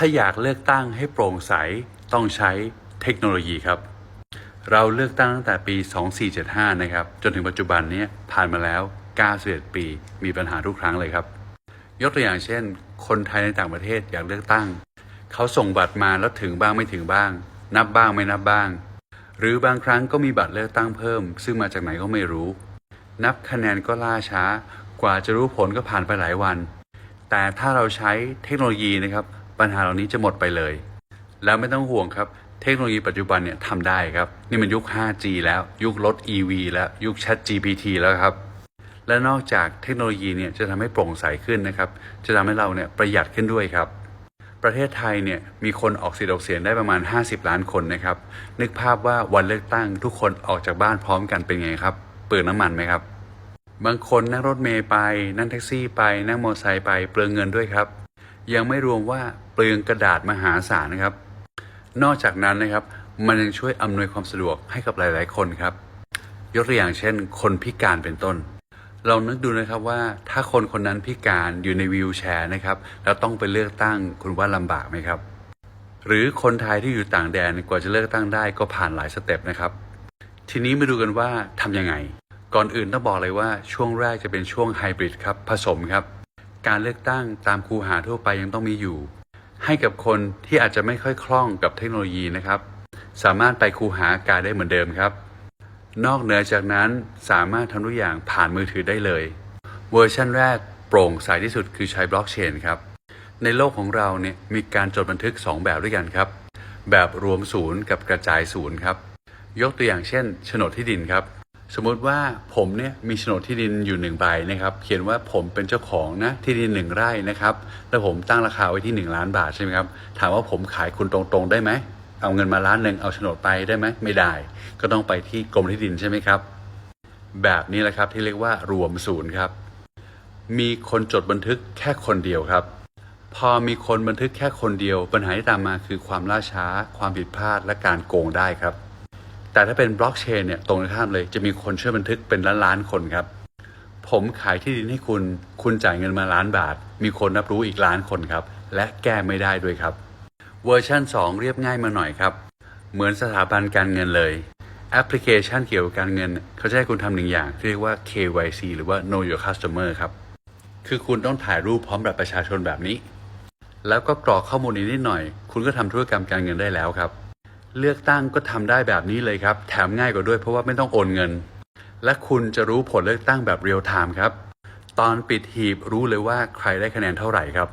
ถ้าอยากเลือกตั้งให้โปร่งใสต้องใช้เทคโนโลยีครับ เราเลือกตั้งตั้งแต่ปี 2475 นะครับ จนถึงปัจจุบันนี้ผ่านมาแล้ว 91 ปี มีปัญหาทุกครั้งเลยครับ ยกตัวอย่างเช่น คนไทยในต่างประเทศอยากเลือกตั้ง เขาส่งบัตรมาแล้วถึงบ้างไม่ถึงบ้าง นับบ้างไม่นับบ้าง หรือบางครั้งก็มีบัตรเลือกตั้งเพิ่ม ซึ่งมาจากไหนก็ไม่รู้ นับคะแนนก็ล่าช้ากว่าจะรู้ผลก็ผ่านไปหลายวัน แต่ถ้าเราใช้เทคโนโลยีนะครับ ปัญหาเหล่านี้จะหมดไปเลย แล้วไม่ต้องห่วงครับเทคโนโลยีปัจจุบันเนี่ยทำได้ครับ นี่มันยุค 5G แล้วยุครถ EV แล้วยุค Chat GPT แล้วครับ และนอกจากเทคโนโลยีเนี่ยจะทำให้โปร่งใสขึ้นนะครับ จะทำให้เราเนี่ยประหยัดขึ้นด้วยครับ ประเทศไทยเนี่ยมีคนออกสิทธิ์ออกเสียงได้ประมาณ 50 ล้านคนนะครับ นึกภาพว่าวันเลือกตั้งทุกคนออกจากบ้านพร้อมกันเป็นไงครับเปลืองน้ำมันไหมครับ บางคนนั่งรถเมย์ไป นั่งแท็กซี่ไป นั่งมอเตอร์ไซค์ไปเปลืองเงินด้วยครับ ยังไม่รวมว่าเปลืองกระดาษมหาศาลนะครับ นอกจากนั้นนะครับ มันยังช่วยอำนวยความสะดวกให้กับหลาย ๆ คนครับ ยกตัวอย่างเช่น คนพิการเป็นต้นลองนึกดูนะครับว่าถ้าคนคนนั้นพิการอยู่ในวีลแชร์นะครับแล้วต้องไปเลือกตั้งคุณว่าลำบากไหมครับ หรือคนไทยที่อยู่ต่างแดนกว่าจะเลือกตั้งได้ก็ผ่านหลายสเต็ปนะครับ ทีนี้มาดูกันว่าทำยังไง ก่อนอื่นต้องบอกเลยว่าช่วงแรกจะเป็นช่วงไฮบริดครับผสมครับ การเลือกตั้งตามคูหาทั่วไปยังต้องมีอยู่ ให้กับคนที่อาจจะไม่ค่อยคล่องกับเทคโนโลยีนะครับ สามารถไปคูหากาศได้เหมือนเดิมครับ นอกเหนือจากนั้นสามารถทำทุกอย่างผ่านมือถือได้เลย เวอร์ชันแรกโปร่งใสที่สุดคือใช้บล็อกเชนครับในโลกของเราเนี่ยมีการจดบันทึก 2 แบบด้วยกันครับ แบบรวมศูนย์กับกระจายศูนย์ครับ ยกตัวอย่างเช่นโฉนดที่ดินครับ สมมติว่าผมเนี่ยมีโฉนดที่ดินอยู่หนึ่งใบนะครับ เขียนว่าผมเป็นเจ้าของนะที่ดินหนึ่งไร่นะครับ แล้วผมตั้งราคาไว้ที่ 1 ล้านบาทใช่ไหมครับถามว่าผมขายคุณตรงๆได้ไหมเอาเงินมาล้านหนึ่งเอาโฉนดไปได้ไหมไม่ได้ ก็ต้องไปที่กรมที่ดินใช่ไหมครับ แบบนี้แหละครับที่เรียกว่ารวมศูนย์ครับ มีคนจดบันทึกแค่คนเดียวครับ พอมีคนบันทึกแค่คนเดียว ปัญหาที่ตามมาคือความล่าช้า ความผิดพลาดและการโกงได้ครับ แต่ถ้าเป็นบล็อกเชนเนี่ยตรงข้ามเลยจะมีคนช่วยบันทึกเป็นล้านล้านคนครับ ผมขายที่ดินให้คุณ คุณจ่ายเงินมาล้านบาท มีคนรับรู้อีกล้านคนครับ และแก้ไม่ได้ด้วยครับ เวอร์ชัน2 เรียบง่ายมาหน่อยครับ เหมือนสถาบันการเงินเลย แอปพลิเคชันเกี่ยวกับการเงิน เขาจะให้คุณทำหนึ่งอย่างที่เรียกว่า KYC หรือว่า Know Your Customer ครับ คือคุณต้องถ่ายรูปพร้อมบัตรประชาชนแบบนี้ แล้วก็กรอกข้อมูลนี้นิดหน่อย คุณก็ทำธุรกรรมการเงินได้แล้วครับ เลือกตั้งก็ทำได้แบบนี้เลยครับ แถมง่ายกว่าด้วยเพราะว่าไม่ต้องโอนเงิน และคุณจะรู้ผลเลือกตั้งแบบเรียลไทม์ครับ ตอนปิดหีบรู้เลยว่าใครได้คะแนนเท่าไหร่ครับ